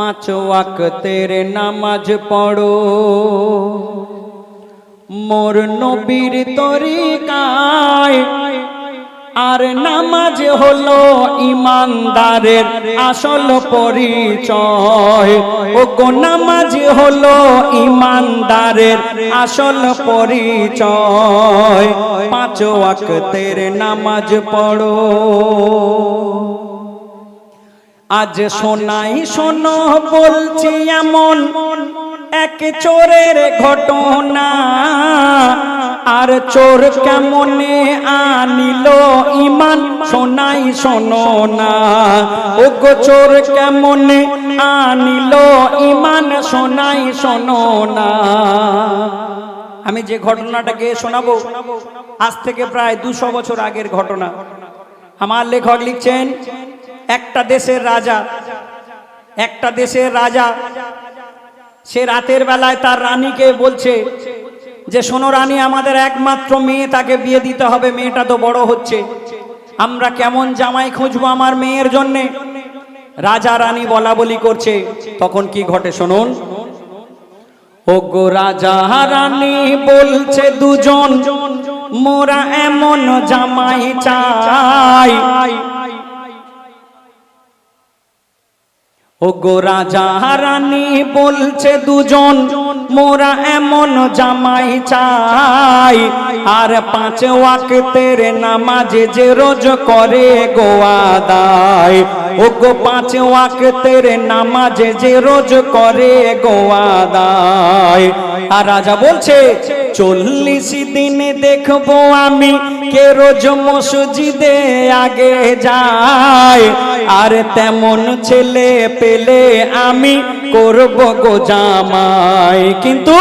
পাঁচ ওয়াক্তের নামাজ পড়ো মোর নবীর তরিকায় আর নামাজ হলো ইমানদারের আসল পরিচয় ও গো নামাজ হলো ইমানদারের আসল পরিচয় পাঁচ ওয়াক্তের নামাজ পড়ো আজ শোনাই শোনো, বলছি এমন এক চোরের ঘটনা। আর চোর কেমনে আনিল ইমান শোনাই শোনো না। ও গো চোর কেমনে আনিল ইমান শোনাই শোনো না। আমি যে ঘটনাটাকে শোনাবো, আজ থেকে প্রায় দুশো বছর আগের ঘটনা। আমার লেখক লিখছেন একটা দেশের রাজা, একটা দেশের রাজা। সে রাতের বেলায় তার রানীকে বলছে যে, শোনো রানী, আমাদের একমাত্র মেয়ে তাকে বিয়ে দিতে হবে। মেয়েটা তো বড় হচ্ছে। আমরা কেমন জামাই খুঁজবো আমার মেয়ের জন্যে? রাজা রানী বলা বলি করছে। তখন কি ঘটে শুনুন? ও গো রাজা রানী বলছে, দুজন মোরা এমন জামাই চাই। ও গো রাজা রানী বলছে দুজন, মোরা এমন জামাই চাই। আর পাঁচ ওয়াক্তের নামাজে যে রোজ করে গোয়াদায় ও গো পাঁচ ওয়াক্তের নামাজে যে রোজ করে গোয়াদায় আর রাজা বলছে চল্লিশ দিন দেখব আমি কে রোজ মসজিদে আগে যায়। আর তেমন ছেলে পেলে আমি করব গো জামাই। কিন্তু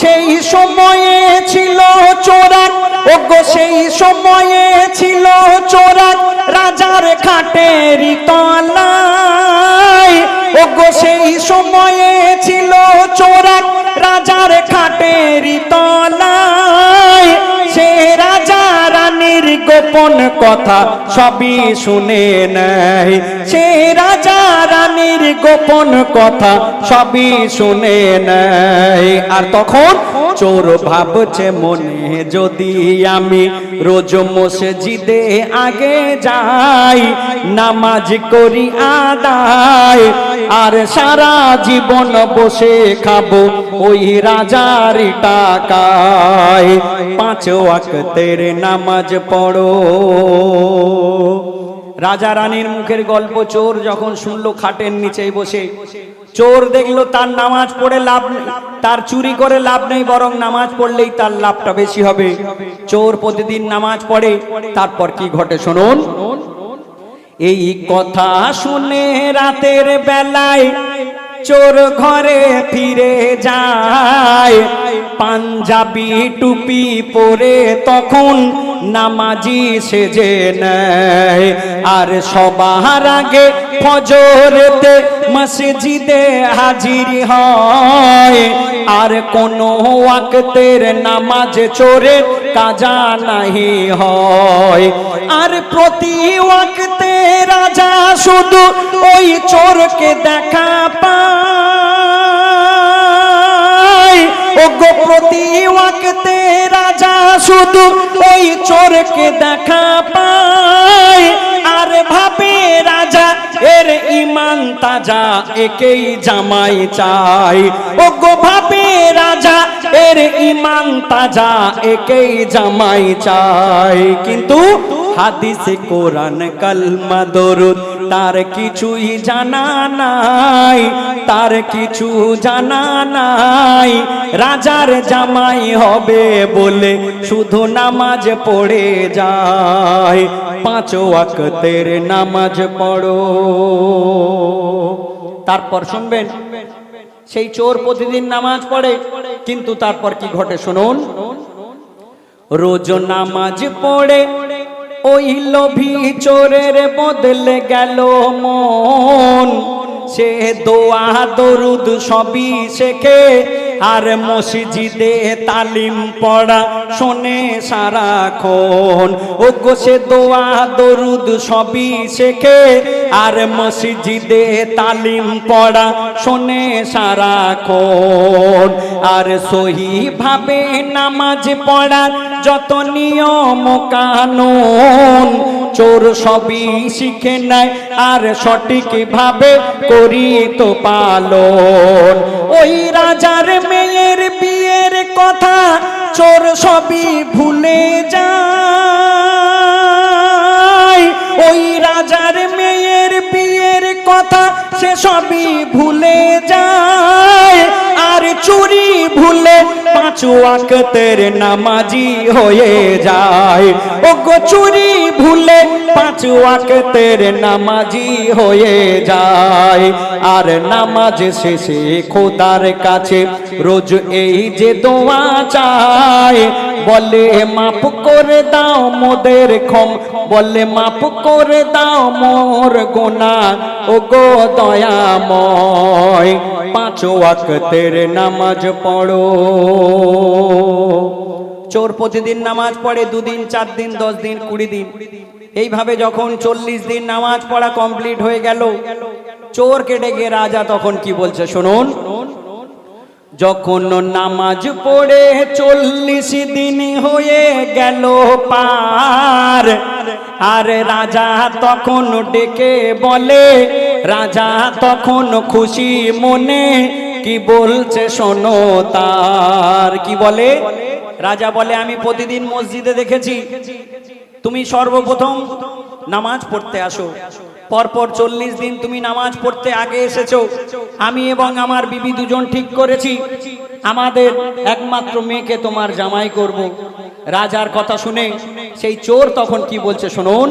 সেই সময়ে ছিল চোরাক ও গো সেই সময়ে ছিল চোরাক রাজার খাটেরি তলায়। ও গো সেই সময়ে ছিল চোরাক রাজার খাটেরি তলায়। সে রাজা রানীর গোপন কথা সবই শুনে নেয়। সে রাজা রানীর গোপন কথা সবই শুনে নেয়। আর তখন চোর ভাবছে মনে, যদি আমি রোজ মসজিদে আগে যাই, নামাজ করি আদায়, আর সারা জীবন বসে খাব ওই রাজার টাকায়। পাঁচ ওয়াক্তের নামাজ পড়ো। রাজা রানীর মুখের গল্প চোর যখন শুনলো, খাটের নিচে বসে। চোর দেখল তার নামাজ পড়ে লাভ তার চুরি করে লাভ নেই, বরং নামাজ পড়লেই তার লাভটা বেশি হবে। চোর প্রতিদিন নামাজ পড়ে, তারপর কি ঘটে শুনুন? এই কথা শুনে রাতের বেলায় চোর ঘরে ফিরে যায়। পাঞ্জাবি, টুপি পরে তখন নামাজি সেজে নেয়। আর সবার আগে ফজরেতে মসজিদে হাজির হয়। আর কোন ওয়াক্তের নামাজ চোরে কাজা নাহি হয়। আর প্রতি ওয়াক্তে রাজা শুধু ওই চোরকে দেখা পায়। ও গো প্রতি ওয়াক্তে রাজা শুধু ওই চোরকে দেখা পায়। আর ভাবে রাজা, এর ইমান তাজা, একেই জামাই চাই। ও গো ভাবে রাজা, এর ইমান তাজা, একেই জামাই চাই। কিন্তু হাদিসে কোরআন কালমা দরুদ তার কিছুই জানা নাই, তার কিছু জানা নাই। রাজার জামাই হবে বলে শুধু নামাজ পড়ে যায়। পাঁচ ওয়াক্তের নামাজ পড়ো। তারপর শুনবেন, সেই চোর প্রতিদিন নামাজ পড়ে, কিন্তু তারপর কি ঘটে শুনুন? রোজ নামাজ পড়ে ওই লোভী চোরের বদলে গেল মন। সে দোয়া দরুদ সবই শেখে আর মসজিদে তালিম পড়া শোনে সারাক্ষণ। ও গো সে দোয়া, দরুদ সবই শেখে। আর মসজিদে তালিম পড়া শোনে সারা সারাক্ষণ। আর সহি ভাবে নামাজ পড়ার যত নিয়ম কানুন, চোর সবই শিখে নেয়। আর সঠিক ভাবে করি তো পালন। ওই রাজার মেয়ের বিয়ের কথা চোর সবই ভুলে যায়। ওই রাজার মেয়ের বিয়ের কথা সে সবই ভুলে যায়। আর চুরি ভুলে পাঁচ ওয়াক্তের নামাজি হয়ে যায় ও গো চুরি ভুলে পাঁচ ওয়াক্তের নামাজি হয়ে যায়। আর নামাজ শেষে খোদার কাছে রোজ এই যে দোয়া চায় বলে মাপ করে দাও মোদের ক্ষম। বলে মাপ করে দাও মোর গোনা ও গো দয়াময়, পাঁচ ওয়াক্তের নামাজ পড়ো। চোর প্রতিদিন নামাজ পড়ে দুদিন, চার দিন, দশ দিন, কুড়ি দিন। এইভাবে যখন চল্লিশ দিন নামাজ পড়া কমপ্লিট হয়ে গেল চোরকে ডেকে রাজা তখন কি বলছে? শুনুন। যখন নামাজ পড়ে চল্লিশ দিন হয়ে গেল পার, আর রাজা তখন ডেকে বলে, রাজা তখন খুশি মনে, কি বলছে শোনো তার? কি বলে? রাজা বলে, আমি প্রতিদিন মসজিদে দেখেছি, তুমি সর্বপ্রথম নামাজ পড়তে আসো। পরপর চল্লিশ দিন তুমি নামাজ পড়তে আগে এসেছ। আমি এবং আমার বিবি দুজন ঠিক করেছি। আমাদের একমাত্র মেয়েকে তোমার জামাই করব। রাজার কথা শুনে সেই চোর তখন কি বলছে, শুনুন।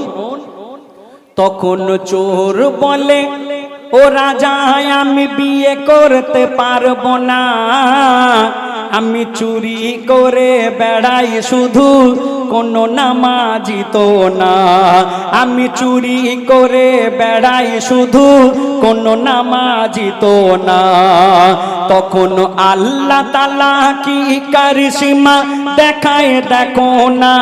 তখন চোর বলে ও রাজা, আমি বিয়ে করতে পারব না। আমি চুরি করে বেড়াই শুধু কোনো নামাজি তো না। আমি চুরি করে বেড়াই শুধু কোনো নামাজি তো না। তখন আল্লাহ তালা কি কারিসীমা দেখায় দেখো না।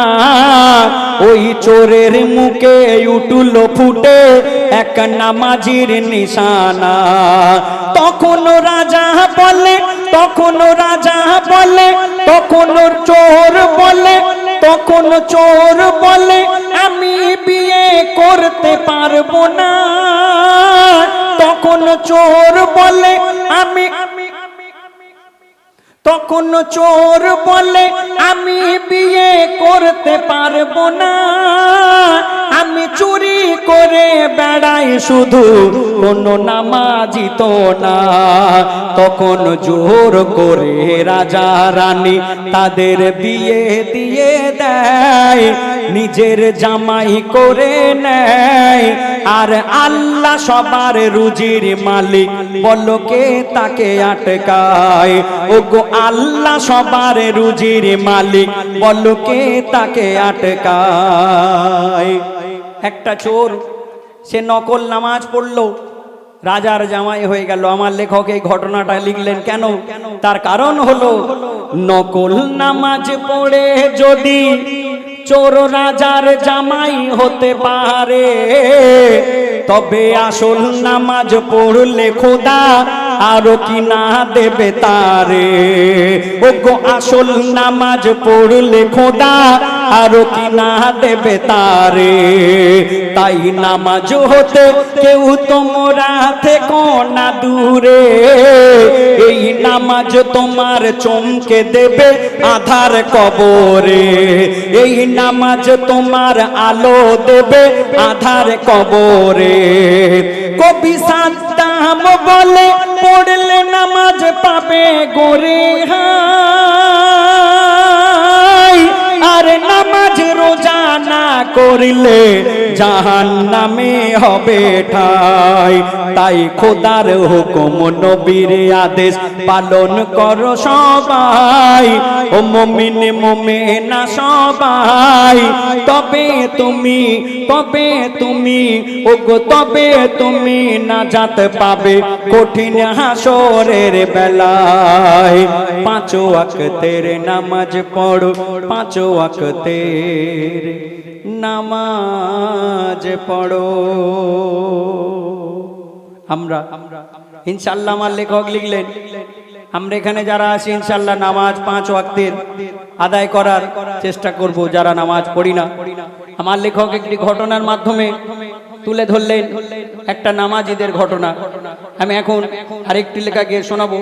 ওই চোরের মুখে উঠুল ফুটে এক নামাজির নিশানা। তখন রাজা বলে, তখন রাজা বলে, তখন চোর বলে, তখন চোর বলে, আমি বিয়ে করতে পারব না। তখন চোর বলে, আমি তখন চোর বলে, আমি বিয়ে করতে পারব না। আমি চুরি করে বেড়াই শুধু, কোনো নামাজি তো না। তখন জোর করে রাজা রানী তাদের বিয়ে দিয়ে দেয়, নিজের জামাই করে নেয়। আর আল্লাহ সবার রুজির মালিক, বলো কে তাকে আটকায়? ও গো আল্লাহ সবার রুজির মালিক, বলো কে তাকে আটকায়? একটা চোর, সে নকল নামাজ পড়ল, রাজার জামাই হয়ে গেল। আমার লেখক এই ঘটনাটা লিখলেন কেন? তার কারণ হলো, নকল নামাজ পড়ে যদি চোর রাজার জামাই হতে পারে। তবে আসল নামাজ পড়লে খোদা আরও কি না দেবে তারে? ও গো আসল নামাজ পড়লে খোদা আরও কি না দেবে তারে? তাই নামাজ হতে কেউ তোমরা থেকো না দূরে। নামাজ তোমার চমকে দেবে আধার কবরে। এই নামাজ তোমার আলো দেবে আধার কবরে। কবি সাদ্দাম বলে, পড়লে নামাজ পাবে গোরে হাই করিলে জাহান নামে হবে ঠাই। তাই খোদার হুকুম, নবীর আদেশ পালন করো সবাই। ও মমিন, মোমেনা সবাই। তবে তুমি তবে তুমি, ওগো, তবে তুমি নাজাত পাবে কঠিন হাসরের বেলায়। পাঁচ ওয়াক্তের নামাজ পড়ো, পাঁচ ওয়াক্তের নামাজ পড়ো। আমরা ইনশাল্লাহ আমার লেখক লিখলেন আমরা এখানে যারা আছি ইনশাল্লাহ নামাজ পাঁচ ওয়াক্তের আদায় করার চেষ্টা করব, যারা নামাজ পড়ি না। আমার লেখক একটি ঘটনার মাধ্যমে তুলে ধরলেন একটা নামাজিদের ঘটনা। আমি এখন আরেকটি লেখাকে শোনাবো।